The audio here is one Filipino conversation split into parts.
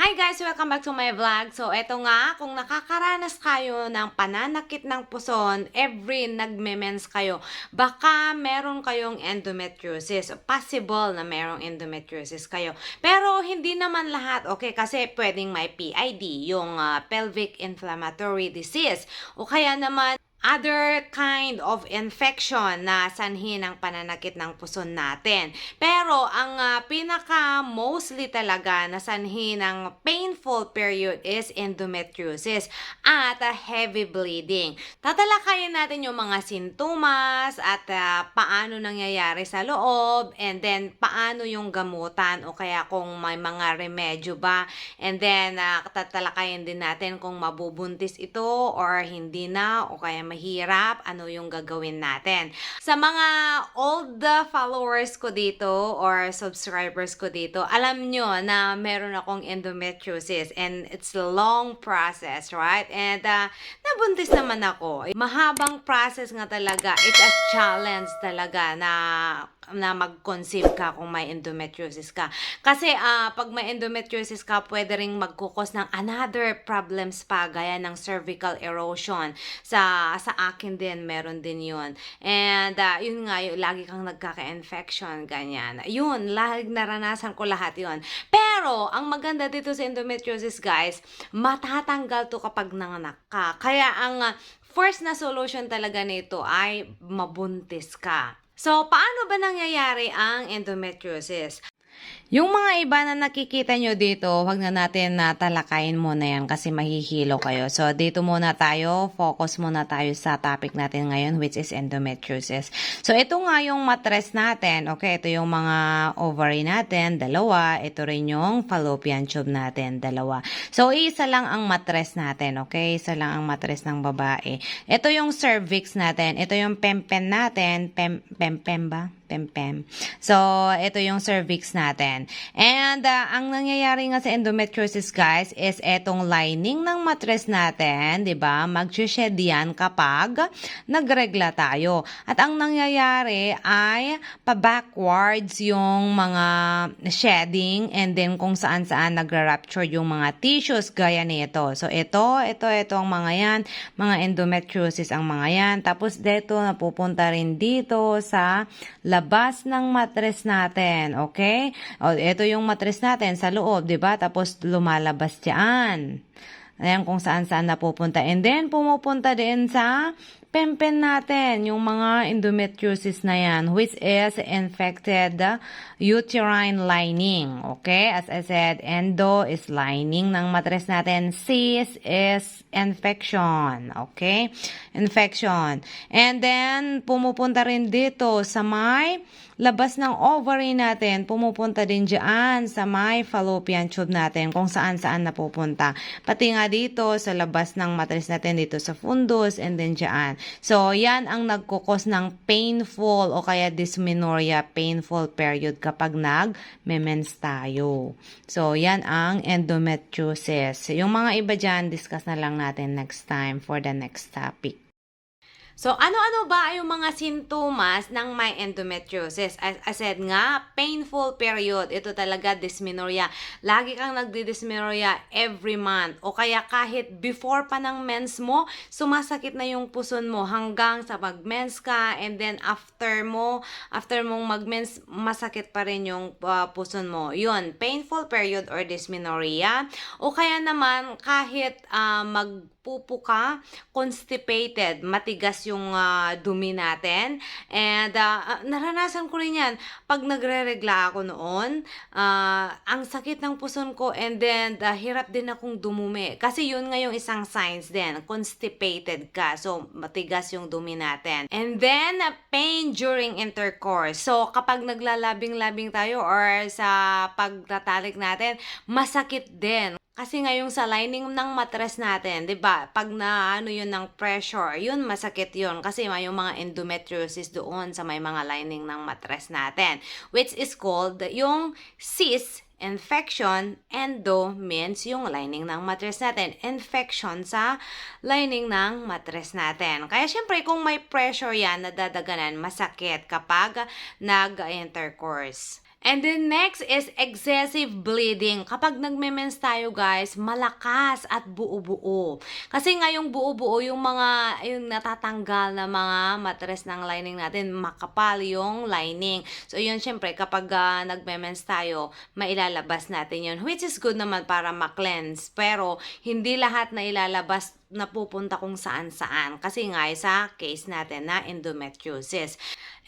Hi guys! Welcome back to my vlog. So, eto nga, kung nakakaranas kayo ng pananakit ng puson every nagme-mens kayo, baka meron kayong endometriosis. Possible na merong endometriosis kayo. Pero, hindi naman lahat, okay? Kasi pwedeng may PID, yung ah, pelvic inflammatory disease. O kaya naman, other kind of infection na sanhi ng pananakit ng puson natin. Pero ang ah, pinaka mostly talaga na sanhi ng painful period is endometriosis at ah, heavy bleeding. Tatalakayin natin yung mga sintomas at ah, paano nangyayari sa loob and then paano yung gamutan o kaya kung may mga remedyo ba and then ah, tatalakayin din natin kung mabubuntis ito or hindi na o kaya mahirap, ano yung gagawin natin. Sa mga old followers ko dito or subscribers ko dito, alam nyo na meron akong endometriosis and it's a long process, right? And uh, nabuntis naman ako. Mahabang process nga talaga. It's a challenge talaga na na mag-conceive ka kung may endometriosis ka. Kasi ah, pag may endometriosis ka, pwede ring magkukos ng another problems pa, gaya ng cervical erosion. Sa sa akin din, meron din yun. And ah, yun nga, yung, lagi kang nagkaka-infection, ganyan. Yun, lagi naranasan ko lahat yun. Pero, ang maganda dito sa endometriosis, guys, matatanggal to kapag nanganak ka. Kaya ang ah, first na solution talaga nito ay mabuntis ka. So, paano ba nangyayari ang endometriosis? Yung mga iba na nakikita nyo dito, wag na natin na talakayin muna yan kasi mahihilo kayo. So, dito muna tayo, focus muna tayo sa topic natin ngayon which is endometriosis. So, ito nga yung matres natin. Okay, ito yung mga ovary natin, dalawa. Ito rin yung fallopian tube natin, dalawa. So, isa lang ang matres natin. Okay, isa lang ang matres ng babae. Ito yung cervix natin. Ito yung pempen natin. Pem, pempem ba? Pempem. So, ito yung cervix natin. And, uh, ang nangyayari nga sa endometriosis, guys, is etong lining ng matres natin, di ba? Mag-shed yan kapag nagregla tayo. At ang nangyayari ay pa-backwards yung mga shedding and then kung saan-saan nagra-rupture yung mga tissues gaya nito. So, ito, ito, ito ang mga yan. Mga endometriosis ang mga yan. Tapos, dito, napupunta rin dito sa labas ng matres natin. Okay? O, ito yung matres natin sa loob, di ba? Tapos, lumalabas diyan. Ayan kung saan-saan napupunta. And then, pumupunta din sa pempen natin, yung mga endometriosis na yan, which is infected uterine lining. Okay? As I said, endo is lining ng matres natin. Cis is infection. Okay? Infection. And then, pumupunta rin dito sa may labas ng ovary natin, pumupunta din dyan sa may fallopian tube natin kung saan-saan napupunta. Pati nga dito sa labas ng matres natin, dito sa fundus and then dyan. So, yan ang nagkukos ng painful o kaya dysmenorrhea, painful period kapag nag-mens tayo. So, yan ang endometriosis. Yung mga iba dyan, discuss na lang natin next time for the next topic. So, ano-ano ba yung mga sintomas ng may endometriosis? As I said nga, painful period. Ito talaga dysmenorrhea. Lagi kang nagdi-dysmenorrhea every month. O kaya kahit before pa ng mens mo, sumasakit na yung puson mo hanggang sa mag-mens ka and then after mo, after mong mag-mens, masakit pa rin yung uh, puson mo. Yun, painful period or dysmenorrhea. O kaya naman, kahit uh, magpupo ka, constipated, matigas yung uh, dumi natin. And uh, naranasan ko rin yan. Pag nagre-regla ako noon, uh, ang sakit ng puson ko and then uh, hirap din akong dumumi. Kasi yun nga yung isang signs din. Constipated ka. So, matigas yung dumi natin. And then, uh, pain during intercourse. So, kapag naglalabing-labing tayo or sa pagtatalik natin, masakit din. Kasi ngayong sa lining ng matres natin, 'di ba? Pag na ano 'yun ng pressure, 'yun masakit 'yun kasi may yung mga endometriosis doon sa may mga lining ng matres natin, which is called yung cyst infection, endo means yung lining ng matres natin. Infection sa lining ng matres natin. Kaya syempre, kung may pressure yan, nadadaganan, masakit kapag nag-intercourse. And then next is excessive bleeding. Kapag nagme-mens tayo guys, malakas at buo-buo. Kasi nga yung buo-buo, yung mga yung natatanggal na mga matres ng lining natin, makapal yung lining. So yun syempre kapag uh, nagme-mens tayo, mailalabas natin yun. Which is good naman para ma-cleanse. Pero hindi lahat na ilalabas napupunta kung saan-saan. Kasi nga, sa case natin na endometriosis.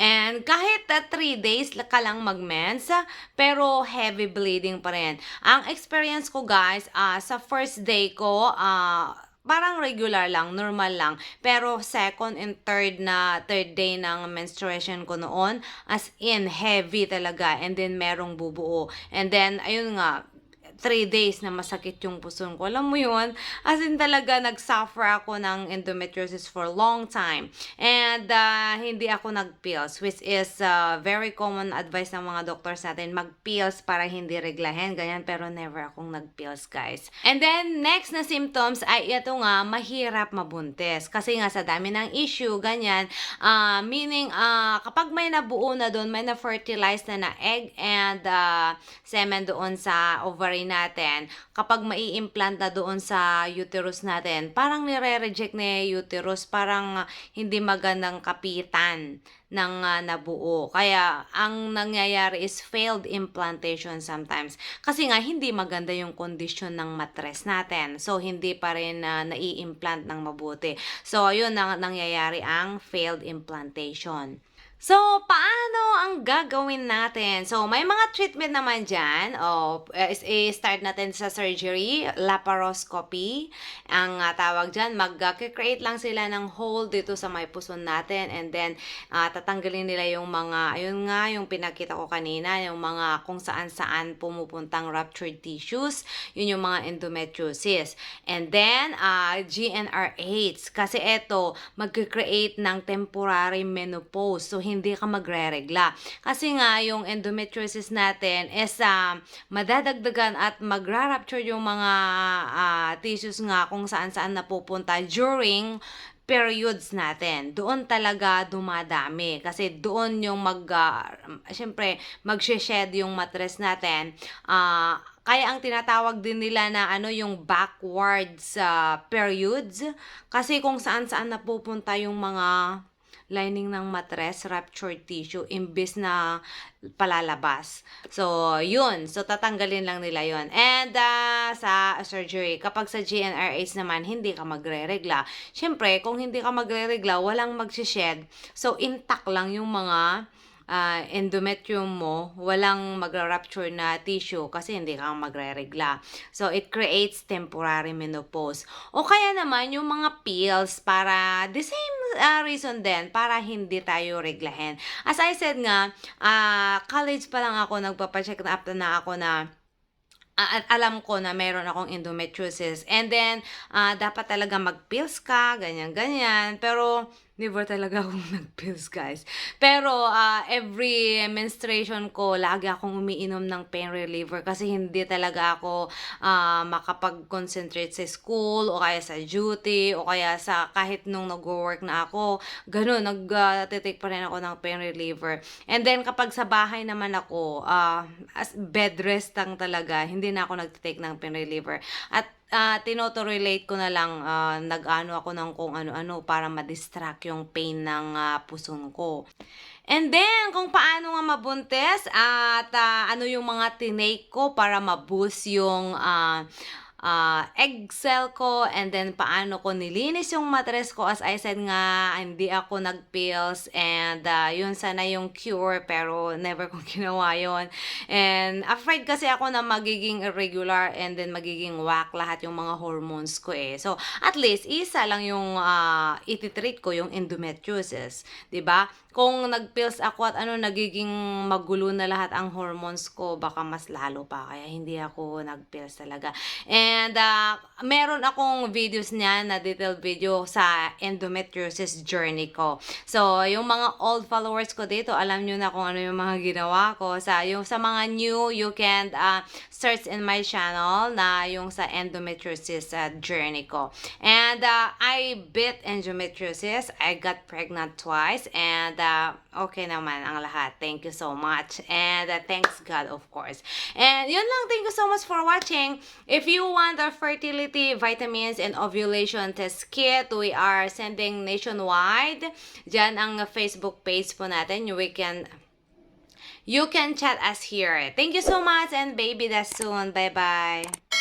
And kahit 3 days ka lang mag-mens, pero heavy bleeding pa rin. Ang experience ko guys, ah, sa first day ko, ah, parang regular lang, normal lang. Pero second and third na, third day ng menstruation ko noon, as in, heavy talaga. And then, merong bubuo. And then, ayun nga, three days na masakit yung puson ko. Alam mo yun? As in talaga, nag-suffer ako ng endometriosis for a long time. And uh, hindi ako nag-pills, which is uh, very common advice ng mga doctors natin, mag-pills para hindi reglahin, ganyan. Pero never akong nag-pills, guys. And then, next na symptoms ay ito nga, mahirap mabuntis. Kasi nga sa dami ng issue, ganyan. Uh, meaning, uh, kapag may nabuo na doon, may na-fertilize na na egg and uh, semen doon sa ovary natin, kapag mai-implant na doon sa uterus natin, parang nire-reject na uterus, parang hindi magandang kapitan ng uh, nabuo. Kaya ang nangyayari is failed implantation sometimes. Kasi nga hindi maganda yung kondisyon ng matres natin. So hindi pa rin uh, nai-implant ng mabuti. So ayun ang nangyayari ang failed implantation. So, paano ang gagawin natin? So, may mga treatment naman dyan. O, i-start natin sa surgery, laparoscopy. Ang uh, tawag dyan, mag-create lang sila ng hole dito sa may puson natin. And then, uh, tatanggalin nila yung mga, ayun nga, yung pinakita ko kanina, yung mga kung saan-saan pumupuntang ruptured tissues. Yun yung mga endometriosis. And then, uh, GnRH. Kasi ito, mag-create ng temporary menopause. So, hindi ka magre-regla. Kasi nga, yung endometriosis natin is uh, madadagdagan at magra-rupture yung mga uh, tissues nga kung saan-saan napupunta during periods natin. Doon talaga dumadami. Kasi doon yung mag, uh, syempre, mag-shed yung matres natin. Uh, kaya ang tinatawag din nila na ano yung backwards uh, periods. Kasi kung saan-saan napupunta yung mga lining ng matres, ruptured tissue, imbis na palalabas. So, yun. So, tatanggalin lang nila yun. And uh, sa surgery, kapag sa GnRH naman, hindi ka magre-regla. Siyempre, kung hindi ka magre-regla, walang magsished. So, intact lang yung mga uh, endometrium mo, walang magra-rupture na tissue kasi hindi ka magre-regla. So, it creates temporary menopause. O kaya naman, yung mga pills para the same uh, reason din, para hindi tayo reglahin. As I said nga, uh, college pa lang ako, nagpapacheck na up na ako na at alam ko na meron akong endometriosis. And then, uh, dapat talaga mag-pills ka, ganyan-ganyan. Pero, never talaga akong nag-pills, guys. Pero, uh, every menstruation ko, lagi akong umiinom ng pain reliever kasi hindi talaga ako uh, makapag-concentrate sa school o kaya sa duty o kaya sa kahit nung nag-work na ako. Ganun, nag-take pa rin ako ng pain reliever. And then, kapag sa bahay naman ako, uh, as bed rest lang talaga, hindi na ako nag-take ng pain reliever. At uh, tinoto-relate ko na lang, uh, nag-ano ako ng kung ano-ano para ma-distract yung pain ng uh, puson ko. And then, kung paano nga mabuntis at uh, ano yung mga tinake ko para ma-boost yung uh, uh, egg ko and then paano ko nilinis yung matres ko as I said nga hindi ako nag-pills and uh, yun sana yung cure pero never kong ginawa yun and afraid kasi ako na magiging irregular and then magiging whack lahat yung mga hormones ko eh so at least isa lang yung uh, ititreat ko yung endometriosis 'di ba kung nag-pills ako at ano, nagiging magulo na lahat ang hormones ko, baka mas lalo pa. Kaya hindi ako nag-pills talaga. And And uh, meron akong videos niya na detailed video sa endometriosis journey ko. So, yung mga old followers ko dito, alam nyo na kung ano yung mga ginawa ko. Sa, yung sa mga new, you can uh, search in my channel na yung sa endometriosis uh, journey ko. And uh, I beat endometriosis. I got pregnant twice. And uh, okay naman ang lahat. Thank you so much. And uh, thanks God, of course. And yun lang. Thank you so much for watching. If you want our fertility vitamins and ovulation test kit, we are sending nationwide. Diyan ang Facebook page po natin. We can you can chat us here. Thank you so much and baby that's soon. Bye-bye.